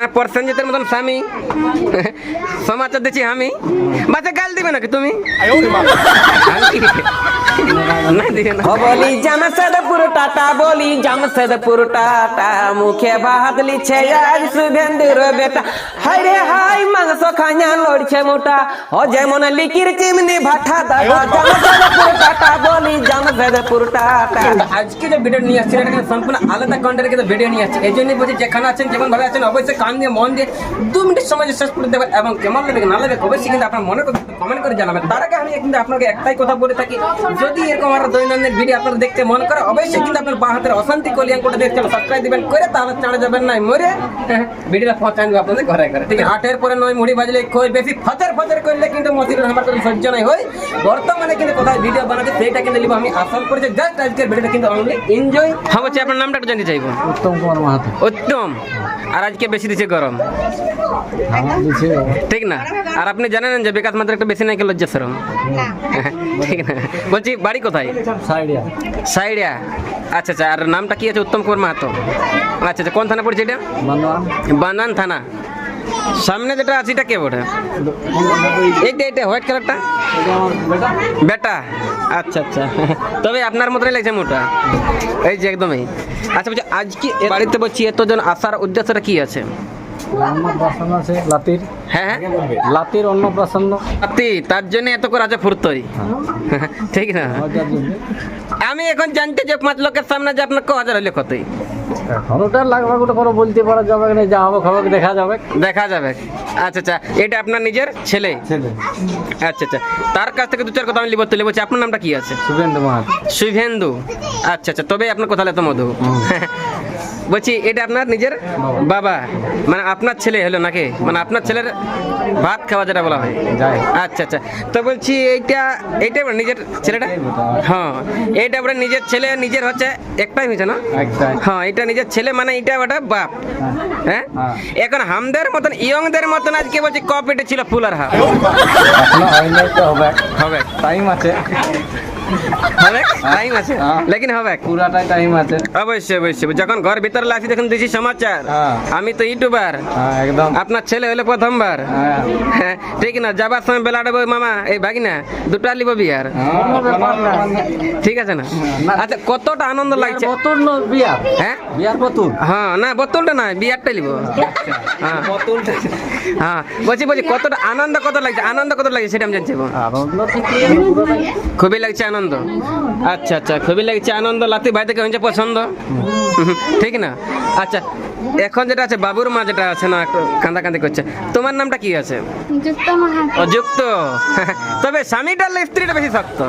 প্রসেনজিতের মতন স্বামী। সমাচার দিচ্ছি আমি। বাচ্চা গাল দিবে নাকি তুমি? বলি জামশেদপুর টাটা বলি জামশেদপুর টাটা। মুখে বাহাত লিছে আজ শুভেন্দুর বেটা। হাই রে হাই মাংস খাইয়া লড়ছে মোটা। ও যেমন লিকির চিমনি ভাটা দাদা। জামশেদপুর টাটা বলি জামশেদপুর টাটা। আজকে যে ভিডিও নিয়ে আসছি এটা সম্পূর্ণ আলাদা কন্টেন্টের ভিডিও নিয়ে আসছে। এই জন্যই বলছি যেখানে আছেন যেমন ভাবে আছেন অবশ্যই কান দিয়ে মন দিয়ে দু মিনিট সময় শেষ করে দেবেন এবং কেমন লাগবে না লাগবে অবশ্যই কিন্তু আপনার মনে করতে কমেন্ট করে জানাবেন। তার আগে আমি কিন্তু আপনাকে একটাই কথা বলে থাকি যদি এরকম আর দৈনন্দিন ভিডিও আপনারা দেখতে মন করে অবশ্যই কিন্তু আপনার বা হাতের অশান্তি কলিয়ান করে দেখতে সাবস্ক্রাইব দিবেন করে তাহলে চাড়া যাবেন না মরে ভিডিওটা পৌঁছান আপনাদের ঘরে ঘরে। ঠিক আছে? আটের পরে নয় মুড়ি বাজলে কই বেশি? ফচর ফচর করলে কিন্তু মতির আমার তো সহ্য নাই হয় বর্তমানে কিন্তু কোথায় ভিডিও বানাতে সেইটা কিন্তু লিখব আমি আশা করেছি জাস্ট আজকের ভিডিওটা কিন্তু অনলি এনজয় হ্যাঁ বলছি আপনার নামটা একটু জানতে চাইব। উত্তম কুমার মাহাতো। উত্তম। আর আজকে বেশি দিচ্ছে গরম। ঠিক না? আর আপনি জানেন যে বিকাশ মাত্র একটা বেশি নাকি লজ্জা সরম? ঠিক না? বলছি বাড়ি কোথায়? সাইডিয়া। সাইডিয়া। আচ্ছা আচ্ছা আর নামটা কি আছে? উত্তম কুমার মাহাতো? আচ্ছা আচ্ছা কোন থানা পড়ছে এটা? বানান থানা। সামনে যেটা আছে এটা কে বটে? এইটা এইটা হোয়াইট কালারটা? এটা বেটা। আচ্ছা আচ্ছা। তবে আপনার মতনই লাগছে মোটা। এই যে একদমই। আচ্ছা বলছি আজকে বাড়িতে বলছি এতজন আসার উদ্দেশ্যটা কি আছে? অন্নপ্রাশন আছে লাতির। হ্যাঁ হ্যাঁ। লাতির অন্নপ্রাশন। লাতি তার জন্য এত করে আছে ফুরতই। ঠিক না? আমি এখন জানতে যে পাঁচ লোকের সামনে যে আপনার ক হাজার হলে কতই ওটা লাগবে ওটা কোনো বলতে পারা যাবে না যা হবে খবর দেখা যাবে। দেখা যাবে। আচ্ছা আচ্ছা। এটা আপনার নিজের ছেলে? ছেলে। আচ্ছা আচ্ছা। তার কাছ থেকে দু চার কথা আমি লিবো তুলে বলছি। আপনার নামটা কি আছে? শুভেন্দু মাহাতো। শুভেন্দু। আচ্ছা আচ্ছা। তবে আপনার কথা তো মধু। বলছি এটা আপনার নিজের বাবা? মানে আপনার ছেলে হলো নাকি? মানে আপনার ছেলের ভাত খাওয়া যেটা বলা হয়। আচ্ছা আচ্ছা। তো বলছি এইটা এইটা নিজের ছেলেটা? হ্যাঁ এইটা আপনার নিজের ছেলে নিজের হচ্ছে একটাই হয়েছে না? হ্যাঁ এটা নিজের ছেলে মানে এটা ওটা বাপ। হ্যাঁ। হ্যাঁ। এখন হামদের মতন ইয়ংদের মতন আজকে বলছি ক পেটে ছিল ফুলার হাফ হয় হবে। টাইম আছে। হবে? টাইম আছে। হ্যাঁ। লেকিন হবে। পুরাটাই টাইম আছে। অবশ্যই অবশ্যই। যখন ঘর ভিতরে লাগছি তখন দিছি সমাচার। হ্যাঁ। আমি তো ইউটিউবার হ্যাঁ একদম। আপনার ছেলে হলে প্রথমবার। ঠিক না? যাবার সময় বেলা মামা এই ভাগিনা দুটো লিব বিয়ার ঠিক আছে না। আচ্ছা কতটা আনন্দ লাগছে? বতুর ন বিয়ার? হ্যাঁ? বিয়ার হ্যাঁ না বোতলটা না বিয়ারটা লিব। হ্যাঁ। হ্যাঁ বলছি বলছি কতটা আনন্দ কত লাগছে? আনন্দ কত লাগছে সেটা আমি জানছি খুবই লাগছে আনন্দ। আচ্ছা আচ্ছা খুবই লাগছে আনন্দ। লাতি ভাই থেকে হয়েছে পছন্দ? ঠিক না? আচ্ছা এখন যেটা আছে বাবুর মা যেটা আছে না কান্দা কান্দি করছে। তোমার নামটা কি আছে? যুক্ত অযুক্ত তবে স্বামীটার স্ত্রীটা বেশি শক্ত।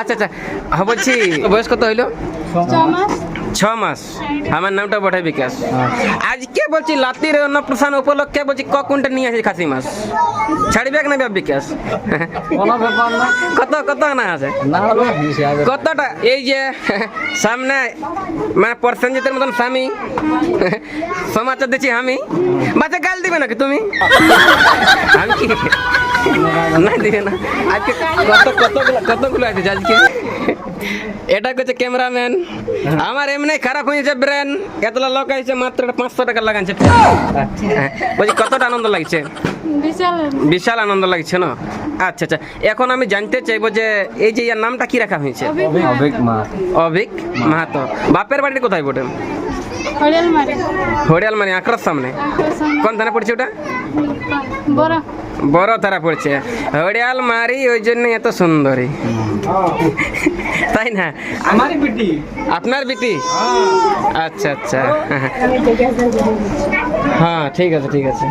আচ্ছা আচ্ছা হ্যাঁ, বলছি বয়স কত হইল? ছ মাস। আমার নামটা বটে বিকাশ। আজকে বলছি লাতির অন্নপ্রসান উপলক্ষে বলছি ক কুইন্টাল নিয়ে আসি খাসি মাছ? ছাড়বে না বাপ বিকাশ? কত কত না আছে কতটা? এই যে সামনে মানে প্রসেনজিতের মতন স্বামী। সমাচার দিচ্ছি আমি। বাচ্চা গাল দিবে নাকি তুমি? আমি কি? না দিবে না। আজকে কত কতগুলো কতগুলো আছে আজকে? এটা করছে ক্যামেরাম্যান। আমার এমনি খারাপ হয়েছে ব্রেন। এতলা লোক আছে মাত্র পাঁচশো টাকা লাগাচ্ছে হ্যাঁ, বলছি কতটা আনন্দ লাগছে? বিশাল বিশাল আনন্দ লাগছে না? আচ্ছা আচ্ছা। এখন আমি জানতে চাইব যে এই যে ইয়ার নামটা কি রাখা হয়েছে? অভিক অভিক মাহাতো। বাপের বাড়ি কোথায় বটে? হরিয়াল মানে আঁকড়ার সামনে। কোন থানা পড়ছে ওটা? বড়। বড় তারা পড়ছে। হরিয়াল মারি ওই জন্য এত সুন্দরী। তাই না? আমার বিটি আপনার বিটি আচ্ছা আচ্ছা। হ্যাঁ ঠিক আছে ঠিক আছে।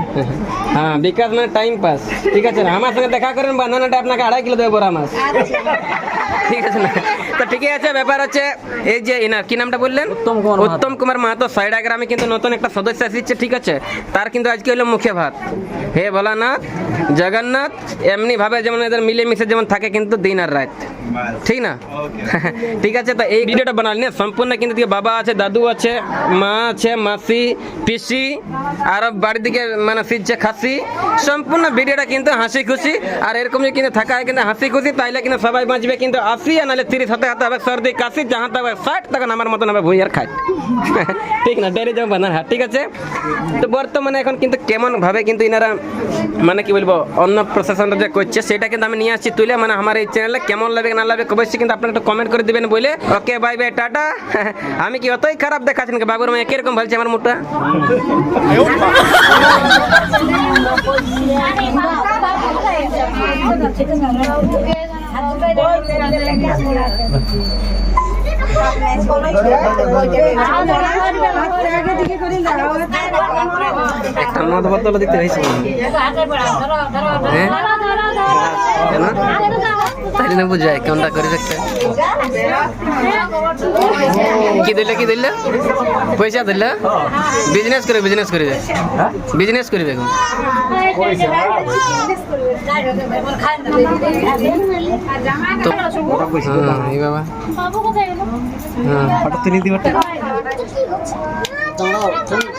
হ্যাঁ বিকাশ মানে টাইম পাস ঠিক আছে আমার সঙ্গে দেখা করেন বানানাটা আপনাকে আড়াই কিলো দেবো বড় মাছ। ঠিক আছে না? তো ঠিকই আছে ব্যাপার হচ্ছে এই যে এনার কি নামটা বললেন? উত্তম কুমার মাহাতো। উত্তম কুমার মাহাতো সাইডা গ্রামে কিন্তু নতুন একটা সদস্য আসছে ঠিক আছে? তার কিন্তু আজকে হলো মুখে ভাত। হে ভোলানাথ জগন্নাথ এমনি ভাবে যেমন এদের মিলেমিশে যেমন থাকে কিন্তু দিন আর রাত। ঠিক না? ঠিক আছে তো এই ভিডিওটা বানালি না? সম্পূর্ণ কিন্তু বাবা আছে দাদু আছে মা আছে মাসি পিসি আর বাড়ির দিকে মানে সিজছে খাসি। সম্পূর্ণ ভিডিওটা কিন্তু হাসি খুশি আর এরকম যদি কিন্তু থাকা হয় কিন্তু হাসি খুশি তাইলে কিন্তু সবাই বাঁচবে কিন্তু আশি আর নাহলে তিরিশ হতে সর্দি কাশি যাহা তবে ষাট তখন আমার মতন হবে ভুঁইয়ার খাট ঠিক না ডেরে যাব বানার হাট ঠিক আছে তো বর্তমানে এখন কিন্তু কেমন ভাবে কিন্তু ইনারা মানে কি বলব অন্য প্রশাসন যে করছে সেটা কিন্তু আমি নিয়ে আসছি তুলে মানে আমার এই চ্যানেলে কেমন লাগবে না লাগবে খুব কিন্তু আপনার একটু কমেন্ট করে দেবেন বলে ওকে বাই বাই টাটা আমি কি অতই খারাপ দেখাচ্ছি নাকি বাবুর মেয়ে কীরকম বলছে আমার মুটা আগে দিকে করে দাঁড়াও একটা মদ বদল দিতে হয়েছে। হ্যাঁ? না তাহলে না বুঝায় কেমনটা করিস একটা কি দিলে কি দিলে? পয়সা দিলে? বিজনেস করে বিজনেস করবে বিজনেস করবে এখন। তো হ্যাঁ এই বাবা। হ্যাঁ।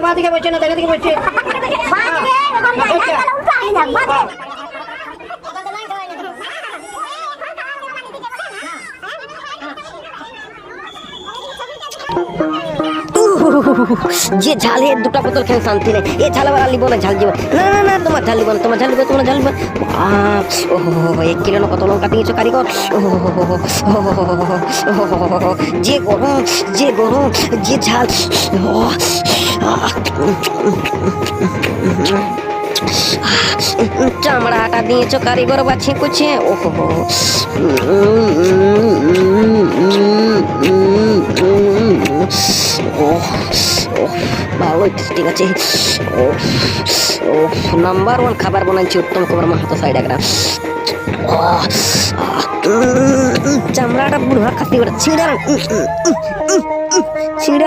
বাঁদিকে বসছে না দেখা দিকে বসছে Thank you. যে ঝালে দুটা বোতল খেয়ে শান্তি নেই এ ঝাল আবার লিবো না ঝাল দিব না না না তোমার ঝাল লিবো না তোমার ঝাল লিবো তোমার ঝাল লিবো ও এক কিলো কত লঙ্কা দিয়েছ কারিগর যে গরম যে গরম যে ঝাল চামড়া চামড়াটা দিয়েছ, কারিগর বাছে কুছে? ওহো। ভালো ঠিক আছে। ও ও নাম্বার ওয়ান খাবার বানাচ্ছি উত্তম কুমার মাহাতো সাইড একটা চামড়াটা বুড়ো খাতে ছিঁড়ে ছিঁড়ে